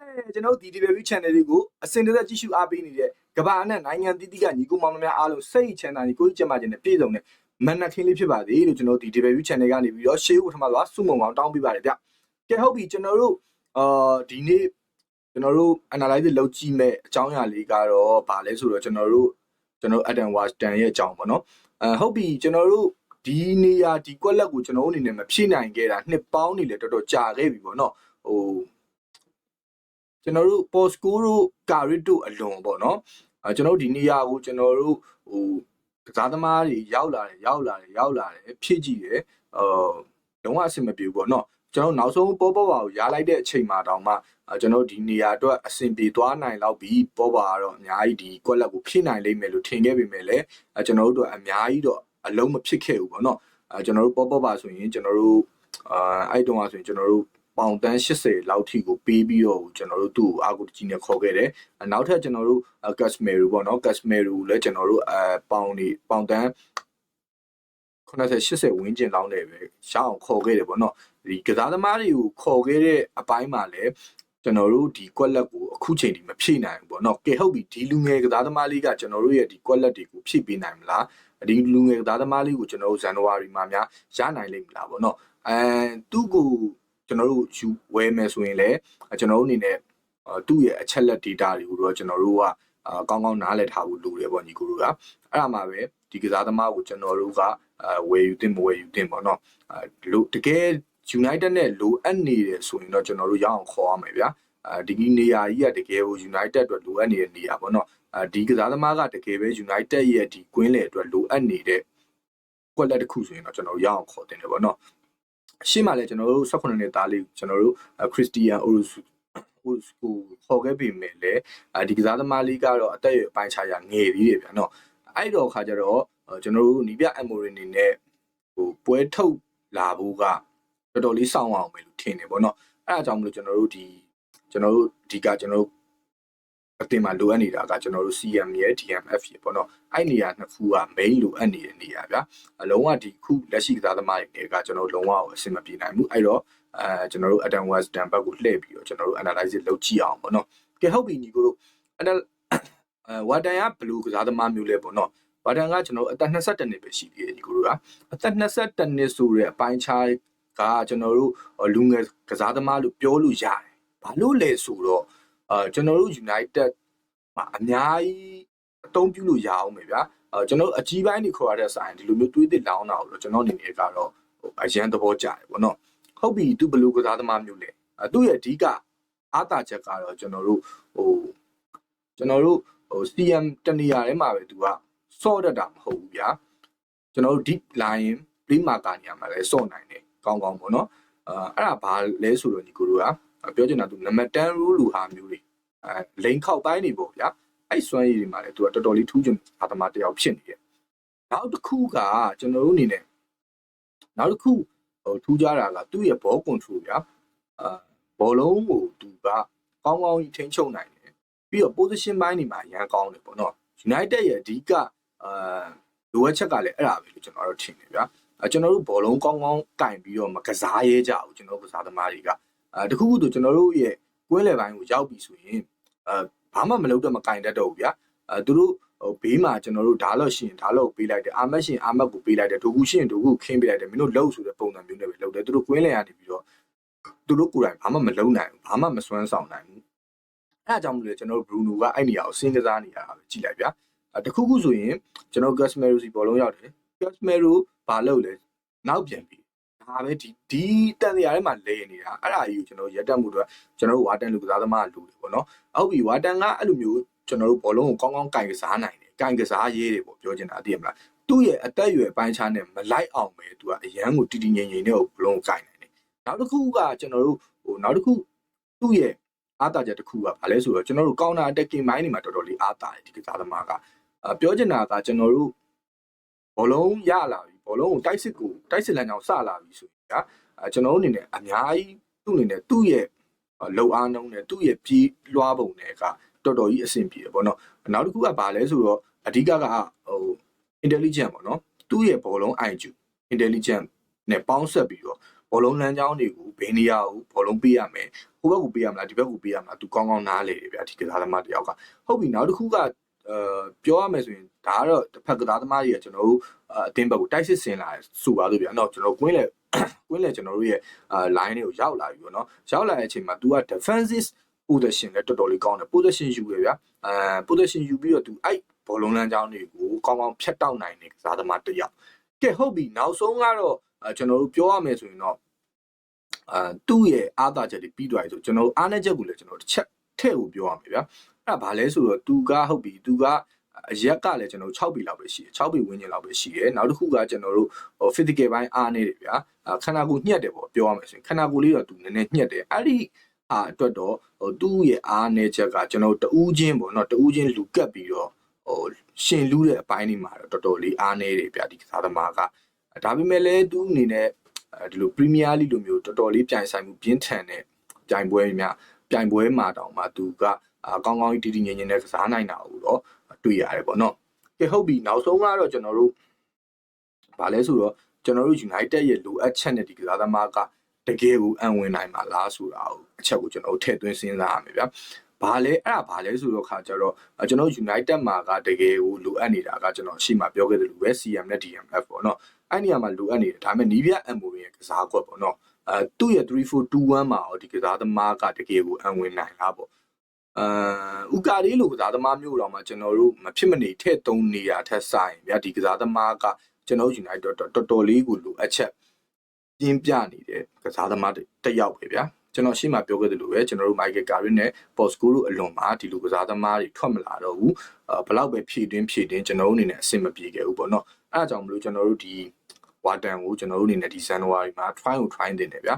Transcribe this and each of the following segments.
ကဲကျွန်တော်တို့ဒီ DW channel လေးကိုအစင်တရက်ကြည့်ရှုအားပေးနေတဲ့ကမ္ဘာအနှံ့နိုင်ငံတည်တည်ကညီကိုမောင်နှမများအားလုံးစိတ်ချမ်းသာညီကိုကြီးကျမခြင်းနဲ့ပြည့်စုံတဲ့မန်နခင်းလေးဖြစ်ပါသေးလို့ကျွန်တော်တို့ဒီ DW channel ကနေပြီးတော့ရှေးဦးပထမသွားစုမုံအောင်တောင်းပေးပါတယ်ဗျကဲဟုတ်ပြီကျွန်တော်တို့အာဒီနေ့ကျွန်တော်တို့ analyze လုပ်ကြည့်မဲ့အကြောင်းအရာလေးကတော့ဗာလဲဆိုတော့ကျွန်တော်တို့ကျွန်တော် Adam Washington ရဲ့အကြောင်းပေါ့နော်အဲဟုတ်ပြီကျွန်တော်တို့ဒီနေရာဒီကွက်လက်ကိုကျွန်တော်တို့အနေနဲ့မဖြည့်နိုင်ခဲ့တာနှစ်ပေါင်းနေလေတော်တော်ကြာခဲ့ပြီပေါ့နော်ဟို ကျွန်တော်တို့ Postco တို့ Carit တို့အလွန်ပေါ့နော်အဲကျွန်တော်တို့ဒီနေရာကိုကျွန်တော်တို့ဟိုကစားသမားတွေရောက်လာတယ်ရောက်လာတယ်ရောက်လာတယ်ဖြည့်ကြည့်တယ်အာလုံးဝအဆင်မပြေဘူးပေါ့နော်ကျွန်တော်နောက်ဆုံးပေါ်ပေါ်ပါကိုရားလိုက်တဲ့အချိန်မှာတောင်မှအဲကျွန်တော်ဒီနေရာအတွက်အဆင်ပြေသွားနိုင်လောက်ပြီးပေါ်ပါကတော့အများကြီးဒီကွက်လက်ကိုဖြည့်နိုင်လိမ့်မယ်လို့ထင်ခဲ့ပေမဲ့လည်းအဲကျွန်တော်တို့အတွက်အများကြီးတော့အလုံးမဖြစ်ခဲ့ဘူးပေါ့နော်အဲကျွန်တော်တို့ပေါ်ပေါ်ပါဆိုရင်ကျွန်တော်တို့အာအဲ့တုန်းကဆိုရင်ကျွန်တော်တို့ ပေါင်တန်း80လောက်ထိကိုပေးပြီးတော့ကျွန်တော်တို့သူ့ကိုအာဂုတကြီးနဲ့ခေါ်ခဲ့တယ်။နောက်ထပ်ကျွန်တော်တို့ကတ်စမယ်ရူပေါ့နော်ကတ်စမယ်ရူလည်းကျွန်တော်တို့အဲပေါင်နေပေါင်တန်း90 80ဝန်းကျင်လောက်နဲ့ပဲရှောင်းအောင်ခေါ်ခဲ့တယ်ပေါ့နော်။ဒီကစားသမားတွေကိုခေါ်ခဲ့တဲ့အပိုင်းမှာလည်းကျွန်တော်တို့ဒီကွက်လက်ကိုအခုချိန်ထိမဖြည့်နိုင်ဘူးပေါ့နော်။ကဲဟုတ်ပြီဒီလူငယ်ကစားသမားလေးကကျွန်တော်တို့ရဲ့ဒီကွက်လက်တွေကိုဖြည့်ပေးနိုင်မလား။ဒီလူငယ်ကစားသမားလေးကိုကျွန်တော်တို့ဇန်နဝါရီမှာများရနိုင်လိမ့်မလားပေါ့နော်။အဲသူ့ကို ကျွန်တော်တို့ယူဝဲမယ်ဆိုရင်လည်းကျွန်တော်တို့အနေနဲ့သူ့ရဲ့အချက်လက် data တွေကိုတော့ကျွန်တော်တို့ကအာကောင်းကောင်းနားလည်ထားဖို့လိုတယ်ပေါ့ညီကိုတို့ကအဲ့ဒါမှပဲဒီကစားသမားကိုကျွန်တော်တို့ကအာဝယ်ယူတင်မဝယ်ယူတင်ပေါ့နော်အဲလိုတကယ် United နဲ့လိုအပ်နေတယ်ဆိုရင်တော့ကျွန်တော်တို့ရအောင်ခေါ်ရမယ်ဗျာအဲဒီနေရာကြီးကတကယ်ကို United အတွက်လိုအပ်နေတဲ့နေရာပေါ့နော်အဲဒီကစားသမားကတကယ်ပဲ United ရဲ့ဒီကွင်းလယ်အတွက်လိုအပ်နေတဲ့ကွက်လက်တစ်ခုဆိုရင်တော့ကျွန်တော်ရအောင်ခေါ်တင်တယ်ပေါ့နော် ရှေ့မှာလည်းကျွန်တော်တို့18နှစ်သားလေးကျွန်တော်တို့ခရစ်စတီယန်အိုရုစဟိုကိုခေါ်ခဲ့ပြီမဲ့လေဒီကစားသမားလေးကတော့အသက်အရွယ်အပိုင်းခြားရငယ်သေးတယ်ဗျာနော်အဲ့တော့ခါကျတော့ကျွန်တော်တို့နီးပြအမိုရီနေနဲ့ဟိုပွဲထုတ်လာဖို့ကတော်တော်လေးစောင့်အောင်ပဲလို့ထင်တယ်ပေါ့နော်အဲ့ဒါကြောင့်မလို့ကျွန်တော်တို့ဒီကျွန်တော်တို့ဒီကကျွန်တော်တို့ အတင်မှာလိုအပ်နေတာကကျွန်တော်တို့ CM ရဲ့ DMF ရဲ့ပေါ့နော်အဲ့နေရာနှစ်ခုက main လိုအပ်နေတဲ့နေရာဗျာအလုံးဝဒီခုလက်ရှိကစားသမားတွေတွေကကျွန်တော်တို့လုံးဝအဆင်မပြေနိုင်ဘူးအဲ့တော့အဲကျွန်တော်တို့ Adam Western ဘက်ကိုလှည့်ပြီးတော့ကျွန်တော်တို့ analyze လုပ်ကြည့်အောင်ပေါ့နော်ကဲဟုတ်ပြီညီကိုတို့အဲ့ဒါအဲဝါတန်ကဘလူးကစားသမားမျိုးလဲပေါ့နော်ဝါတန်ကကျွန်တော်အသက်22နှစ်ပဲရှိသေးတယ်ညီကိုတို့ကအသက်22နှစ်ဆိုတဲ့အပိုင်းခြားကကျွန်တော်တို့လူငယ်ကစားသမားလို့ပြောလို့ရတယ်ဘာလို့လဲဆိုတော့ အာကျွန်တော်တို့ United မှာအများကြီးအသုံးပြုလို့ရအောင်ပဲဗျာအဲကျွန်တော်တို့အကြီးပိုင်းတွေခေါ်ရတဲ့ဆိုင်ဒီလိုမျိုးတွေးသစ်လောင်းတာကိုတော့ကျွန်တော်အနေနဲ့ကတော့အရန်သဘောကျတယ်ပေါ့နော်ဟုတ်ပြီသူဘယ်လိုကစားသမားမျိုးလဲအဲသူ့ရဲ့အဓိကအားတာချက်ကတော့ကျွန်တော်တို့ဟိုကျွန်တော်တို့ဟို CM တနေရာထဲမှာပဲသူကစော့တတ်တာမဟုတ်ဘူးဗျာကျွန်တော်တို့ deep line play marker နေရာမှာလည်းစော့နိုင်တယ်ကောင်းကောင်းပေါ့နော်အဲအဲ့ဒါဘာလဲဆိုတော့ညီကိုတို့ကပြောချင်တာသူနံပါတ်10 rule လူဟာမျိုးတွေအဲ လိန်ခောက်ပိုင်းနေပေါ့ဗျာအဲ့စွမ်းရည်တွေမှာလည်းသူကတော်တော်လေးထူးချွန်အာသမားတယောက်ဖြစ်နေတယ်နောက်တစ်ခုကကျွန်တော်တို့အနေနဲ့နောက်တစ်ခုဟိုထူးခြားတာကသူ့ရဲ့ ball control ဗျာအာဘောလုံးကိုသူကကောင်းကောင်းကြီးထိန်းချုပ်နိုင်တယ်ပြီးတော့ position ပိုင်းတွေမှာရန်ကောင်းတယ်ပေါ့နော် United ရဲ့အဓိကအာလိုအပ်ချက်ကလည်းအဲ့ဒါပဲလို့ကျွန်တော်တို့ထင်တယ်ဗျာအဲကျွန်တော်တို့ဘောလုံးကောင်းကောင်းကင်ပြီးတော့မကစားရဲကြဘူးကျွန်တော်တို့ကစားသမားတွေကအဲတခုခုတို့ကျွန်တော်တို့ရဲ့ကွင်းလယ်ပိုင်းကိုရောက်ပြီဆိုရင် အဲဘာမှမလုပ်တော့မကင်တတ်တော့ဘူးဗျာအဲသူတို့ဟိုဘေးမှာကျွန်တော်တို့ဓာတ်လို့ရှိရင်ဓာတ်လို့ပေးလိုက်တယ်အာမတ်ရှင်အာမတ်ကိုပေးလိုက်တယ်ဒိုကူရှိရင်ဒိုကူခင်းပေးလိုက်တယ်မင်းတို့လှုပ်ဆိုတဲ့ပုံစံမျိုးနဲ့ပဲလှုပ်တယ်သူတို့ကွင်းလယ်ကနေပြီးတော့သူတို့ကိုယ်တိုင်ဘာမှမလုပ်နိုင်ဘူးဘာမှမစွမ်းဆောင်နိုင်ဘူးအဲအကြောင်းမလို့ကျွန်တော်တို့ဘရူနိုကအဲ့နေရာကိုစဉ်းစားနေရတာပဲကြည့်လိုက်ဗျာအဲတခုခုဆိုရင်ကျွန်တော်ဂတ်စမယ်ရိုစီဘောလုံးရောက်တယ်ဂတ်စမယ်ရိုဘာလုပ်လဲနောက်ပြန်ပြီး ဒါပဲဒီဒီတန်စရာထဲမှာလဲနေတာအဲ့ဒါကြီးကိုကျွန်တော်ရက်တက်မှုတော့ကျွန်တော်တို့ဝါတန်လူကစားသမားလူတွေပေါ့နော်ဟုတ်ပြီဝါတန်ကအဲ့လိုမျိုးကျွန်တော်တို့ဘောလုံးကိုကောင်းကောင်းကင်ကစားနိုင်တယ်ကင်ကစားရေးတယ်ပေါ့ပြောချင်တာသိရမလားသူ့ရဲ့အသက်အရွယ်ပိုင်းခြားနဲ့မလိုက်အောင်ပဲသူကအရန်ကိုတီတီငိမ့်ငိမ့်နဲ့ဘလုံးကိုကင်နိုင်တယ်နောက်တစ်ခုကကျွန်တော်တို့ဟိုနောက်တစ်ခုသူ့ရဲ့အားတာချက်တစ်ခုကဘာလဲဆိုတော့ကျွန်တော်တို့ counter attacking မိုင်းတွေမှာတော်တော်လေးအားတာတယ်ဒီကစားသမားကပြောချင်တာကကျွန်တော်တို့ဘောလုံးရလာပြီ ဘောလုံးကိုတိုက်စစ်ကိုတိုက်စစ်လမ်းကြောင်းစလာပြီဆိုရင်ကအဲကျွန်တော်တို့အနေနဲ့အများကြီးသူ့အနေနဲ့သူ့ရဲ့လုံအားနှုံးနဲ့သူ့ရဲ့ပြေးလွှားပုံတွေကတော်တော်ကြီးအဆင်ပြေတယ်ပေါ့နော်နောက်တစ်ခုကဘာလဲဆိုတော့အဓိကကဟို intelligent ပေါ့နော်သူ့ရဲ့ဘောလုံး IQ intelligent နဲ့ပေါင်းဆက်ပြီးတော့ဘဘောလုံးလမ်းကြောင်းတွေကိုဘယ်နေရာကိုဘောလုံးပေးရမယ်ဟိုဘက်ကိုပေးရမလားဒီဘက်ကိုပေးရမလားသူကောင်းကောင်းနားလေတယ်ဗျာဒီကစားသမားတယောက်ကဟုတ်ပြီနောက်တစ်ခုက အဲပြောရမယ်ဆိုရင်ဒါကတော့တစ်ဖက်ကစားသမားတွေကကျွန်တော်တို့အတင်းဘက်ကိုတိုက်စစ်ဆင်လာဆိုပါလို့ဗျာနော်ကျွန်တော်ကွင်းလေကွင်းလေကျွန်တော်တို့ရဲ့အာ line တွေကိုရောက်လာပြီပေါ့နော်ရောက်လာတဲ့အချိန်မှာ तू က defensive position လည်းတော်တော်လေးကောင်းတယ် position ယူရဗျာအဲ position ယူပြီးတော့ तू အဲ့ဘောလုံးလမ်းကြောင်းတွေကိုကောင်းကောင်းဖြတ်တောက်နိုင်တဲ့ကစားသမားတစ်ယောက်ကဲဟုတ်ပြီနောက်ဆုံးကတော့အဲကျွန်တော်တို့ပြောရမယ်ဆိုရင်တော့အဲသူ့ရဲ့အားသာချက်တွေပြီးသွားပြီဆိုကျွန်တော်တို့အားနည်းချက်ကိုလည်းကျွန်တော်တစ်ချက် ထဲ့ကိုပြောရမယ်ဗျာအဲ့ဒါဘာလဲဆိုတော့သူကဟုတ်ပြီသူကအရက်ကလည်းကျွန်တော်6ပြီလောက်ပဲရှိတယ်6ပြီဝင်းကျင်လောက်ပဲရှိတယ်နောက်တစ်ခုကကျွန်တော်တို့ဟို physical ဘိုင်းအားနေတယ်ဗျာခန္ဓာကိုယ်ညှက်တယ်ပေါ့ပြောရမယ်ဆိုရင်ခန္ဓာကိုယ်လေးတော့သူနည်းနည်းညှက်တယ်အဲ့ဒီအားအတွက်တော့ဟိုသူ့ရဲ့အားနေချက်ကကျွန်တော်တူးချင်းပေါ့နော်တူးချင်းလူကပ်ပြီးတော့ဟိုရှင်လူးတဲ့အပိုင်းဒီမှာတော့တော်တော်လေးအားနေတယ်ဗျာဒီကစားသမားကဒါပေမဲ့လည်းသူအနေနဲ့ဒီလို Premier League လိုမျိုးတော်တော်လေးပြိုင်ဆိုင်မှုပြင်းထန်တဲ့ပြိုင်ပွဲများ ပြိုင်ပွဲမှာတောင်မှသူကအာကောင်းကောင်းကြီးတည်တည်ငြိမ်ငြိမ်နဲ့ကစားနိုင်တာကိုတော့တွေ့ရတယ်ပေါ့နော်ကဲဟုတ်ပြီနောက်ဆုံးကတော့ကျွန်တော်တို့ဗာလဲဆိုတော့ကျွန်တော်တို့ United ရဲ့လိုအပ်ချက်နဲ့ဒီကစားသမားကတကယ်ကိုအံဝင်နိုင်မှာလားဆိုတာကိုအချက်ကိုကျွန်တော်တို့ထည့်သွင်းစဉ်းစားရမယ်ဗျာဘာလဲအဲ့ဒါဘာလဲဆိုတော့ခါကျတော့ကျွန်တော် United မှာကတကယ်ကိုလိုအပ်နေတာကကျွန်တော်ရှေ့မှာပြောခဲ့တဲ့လူပဲ CM နဲ့ DMF ပေါ့နော်အဲ့နေရာမှာလိုအပ်နေတယ်ဒါပေမဲ့နီးပြ MO ရဲ့ကစားကွက်ပေါ့နော် အဲသူ့ရဲ့3421မှာရောဒီကစားသမားကတကယ်ကိုအံဝင်နိုင်လားပေါ့အာဥကာလေးလိုကစားသမားမျိုးတော့မှကျွန်တော်တို့မဖြစ်မနေထည့်သုံးနေရထက်ဆိုင်ဗျာဒီကစားသမားကကျွန်တော် United တော်တော်တော်လေးကိုလိုအပ်ချက်ပြင်းပြနေတဲ့ကစားသမားတစ်ယောက်ပဲဗျာကျွန်တော်ရှေ့မှာပြောခဲ့သလိုပဲကျွန်တော်တို့ Michael Carrick နဲ့ Bosco တို့အလွန်မှာဒီလိုကစားသမားတွေထွက်မလာတော့ဘူးအဲဘလောက်ပဲဖြည့်တင်းဖြည့်တင်းကျွန်တော်တို့အနေနဲ့အဆင်မပြေခဲ့ဘူးပေါ့နော်အဲအကြောင်းမလို့ကျွန်တော်တို့ဒီ ဝါတန်ကိုကျွန်တော်တို့အနေနဲ့ဒီဇန်နဝါရီမှာ try ကို try တင်တယ်ဗျာ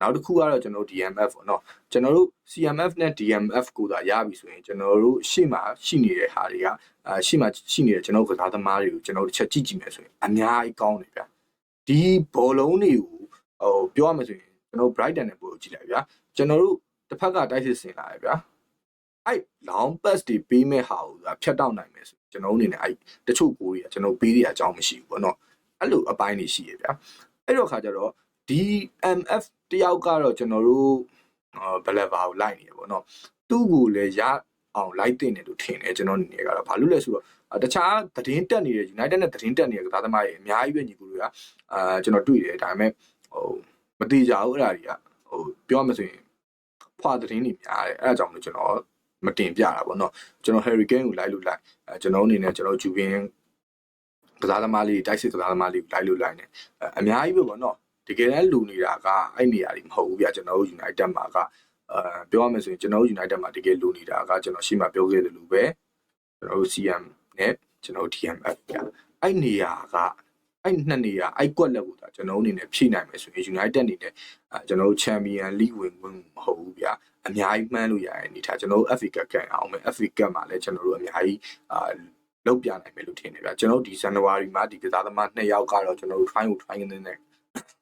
နောက်တစ်ခုကတော့ကျွန်တော်တို့ DMF ပေါ့နော်ကျွန်တော်တို့ CMF နဲ့ DMF ကိုသာရပြီဆိုရင်ကျွန်တော်တို့ရှေ့မှာရှိနေတဲ့ဟာတွေကအာရှေ့မှာရှိနေတဲ့ကျွန်တော်တို့ကစားသမားတွေကိုကျွန်တော်တို့တစ်ချက်ကြည့်ကြည့်မယ်ဆိုရင်အများကြီးကောင်းတယ်ဗျာဒီဘောလုံးတွေကိုဟိုပြောရမယ်ဆိုရင်ကျွန်တော် Brighton နဲ့ပို့ကြည့်လိုက်ဗျာကျွန်တော်တို့တစ်ဖက်ကတိုက်စစ်ဆင်လာတယ်ဗျာအဲ့ long pass တွေပေးမဲ့ဟာကိုဖြတ်တောက်နိုင်မယ်ဆိုကျွန်တော်အနေနဲ့အဲ့တချို့ကိုတွေကကျွန်တော်ပေးရအကြောင်းမရှိဘူးပေါ့နော် အဲ့လိုအပိုင်းတွေရှိရဗျာအဲ့တော့ခါကျတော့ DMF တယောက်ကတော့ကျွန်တော်တို့ဘယ်လက်ပါကိုလိုက်နေရပေါ့နော်သူ့ကိုလည်းရအောင်လိုက်တင်တယ်လို့ထင်တယ်ကျွန်တော်အနေနဲ့ကတော့ဘာလို့လဲဆိုတော့တခြားသတင်းတက်နေတဲ့ United နဲ့သတင်းတက်နေတဲ့ကစားသမားတွေအများကြီးပဲညီကူတွေကအာကျွန်တော်တွေ့တယ်ဒါပေမဲ့ဟိုမတိကြဘူးအဲ့ဒါတွေကဟိုပြောမှဆိုရင်ဖွာသတင်းတွေများတယ်အဲ့ဒါကြောင့်မလို့ကျွန်တော်မတင်ပြတာပေါ့နော်ကျွန်တော် Harry Kane ကိုလိုက်လို့လိုက်အဲကျွန်တော်အနေနဲ့ကျွန်တော်ဂျူဘင်း ကစားသမားလေးတိုက်စစ်ကစားသမားလေးကိုလိုက်လို့လိုက်နေအများကြီးပဲပေါ့နော်တကယ်တမ်းလူနေတာကအဲ့နေရာတွေမဟုတ်ဘူးဗျကျွန်တော်တို့ United မှာကအဲပြောရမယ်ဆိုရင်ကျွန်တော်တို့ United မှာတကယ်လူနေတာကကျွန်တော်ရှေ့မှာပြောခဲ့တဲ့လူပဲကျွန်တော်တို့ CM နဲ့ကျွန်တော်တို့ DMF ဗျအဲ့နေရာကအဲ့နှစ်နေရာအဲ့ကွက်လက်ကိုဒါကျွန်တော်အနေနဲ့ဖြည့်နိုင်မယ်ဆိုရင် United အနေနဲ့အဲကျွန်တော်တို့ Champion League ဝင်ဝင်မဟုတ်ဘူးဗျအများကြီးမှန်းလို့ရတဲ့အနေထားကျွန်တော်တို့ FA Cup ကန်အောင်မယ် FA Cup မှာလည်းကျွန်တော်တို့အများကြီးအာ လောက်ပြနိုင်မယ်လို့ထင်တယ်ဗျကျွန်တော်ဒီဇန်နဝါရီမှာဒီကစားသမား2ယောက်ကတော့ကျွန်တော်တို့ try ကို try နေတဲ့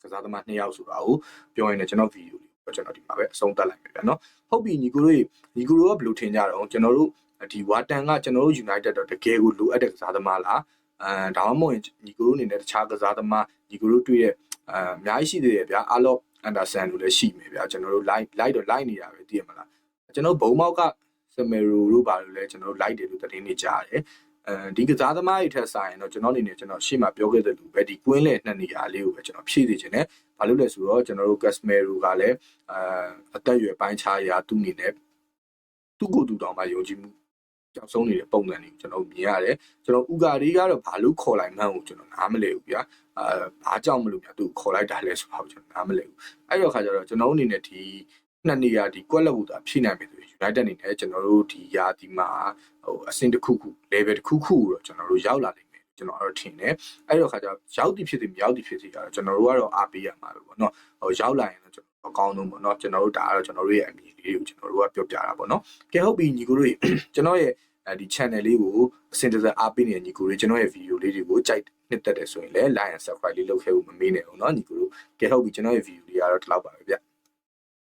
ကစားသမား2ယောက်ဆိုတာကိုပြောရင်လည်းကျွန်တော်ဗီဒီယိုလေးကျွန်တော်ဒီမှာပဲအဆုံးသတ်လိုက်မယ်ဗျနော်ဟုတ်ပြီညီကိုတို့ညီကိုတို့ကဘယ်လိုထင်ကြတော့ကျွန်တော်တို့ဒီဝါတန်ကကျွန်တော်တို့ United တော့တကယ်ကိုလိုအပ်တဲ့ကစားသမားလားအဲဒါမှမဟုတ်ညီကိုတို့အနေနဲ့တခြားကစားသမားညီကိုတို့တွေ့တဲ့အဲအများကြီးရှိသေးတယ်ဗျာအလော့အန်ဒါဆန်လို့လည်းရှိမယ်ဗျာကျွန်တော်တို့ live live တော့ live နေတာပဲသိရမလားကျွန်တော်ဘုံမောက်ကစမေရိုတို့ပါလို့လည်းကျွန်တော်တို့ live တယ်လို့သတင်းနေကြရတယ် အဲဒီကစားသမားတွေထက်ဆိုင်ရင်တော့ကျွန်တော်အနေနဲ့ကျွန်တော်ရှေ့မှာပြောခဲ့တဲ့လူပဲဒီကွင်းလေနှစ်နေရာလေးကိုပဲကျွန်တော်ဖြည့်နေခြင်းနဲ့ဘာလို့လဲဆိုတော့ကျွန်တော်တို့ Casmero ကလည်းအာအသက်အရွယ်ပိုင်းခြားရာသူ့အနေနဲ့သူ့ကိုယ်သူတောင်မှယုံကြည်မှုကြောက်ဆုံးနေတဲ့ပုံစံတွေကိုကျွန်တော်မြင်ရတယ်ကျွန်တော်ဥကာရီကတော့ဘာလို့ခေါ်လိုက်မှန်းကိုကျွန်တော်နားမလည်ဘူးဗျာအာဘာကြောင့်မလို့ဗျာသူခေါ်လိုက်တာလဲဆိုတော့ကျွန်တော်နားမလည်ဘူးအဲ့တော့ခါကျတော့ကျွန်တော်အနေနဲ့ဒီ နှစ်နေရာဒီကွက်လက်ဘူးတာဖြည့်နိုင်ပြီဆိုရင် United အနေနဲ့ကျွန်တော်တို့ဒီရာဒီမှာဟိုအဆင့်တစ်ခုခု level တစ်ခုခုတော့ကျွန်တော်တို့ရောက်လာနိုင်မယ်ကျွန်တော်တော့ထင်တယ်အဲ့တော့ခါကျရောက်သည်ဖြစ်သည်မရောက်သည်ဖြစ်သည်ကတော့ကျွန်တော်တို့ကတော့အားပေးရမှာပဲပေါ့နော်ဟိုရောက်လာရင်တော့ကျွန်တော်အကောင်းဆုံးပေါ့နော်ကျွန်တော်တို့ဒါကတော့ကျွန်တော်တို့ရဲ့အမြင်လေးကိုကျွန်တော်တို့ကပြောပြတာပေါ့နော်ကဲဟုတ်ပြီညီကိုတို့ကျွန်တော်ရဲ့အဲဒီ channel လေးကိုအစင်တစအားပေးနေတဲ့ညီကိုတွေကျွန်တော်ရဲ့ video လေးတွေကိုကြိုက်နှစ်သက်တယ်ဆိုရင်လည်း like and subscribe လေးလုပ်ခဲ့ဖို့မမေ့နဲ့အောင်เนาะညီကိုတို့ကဲဟုတ်ပြီကျွန်တော်ရဲ့ video လေးကတော့ဒီလောက်ပါပဲဗျ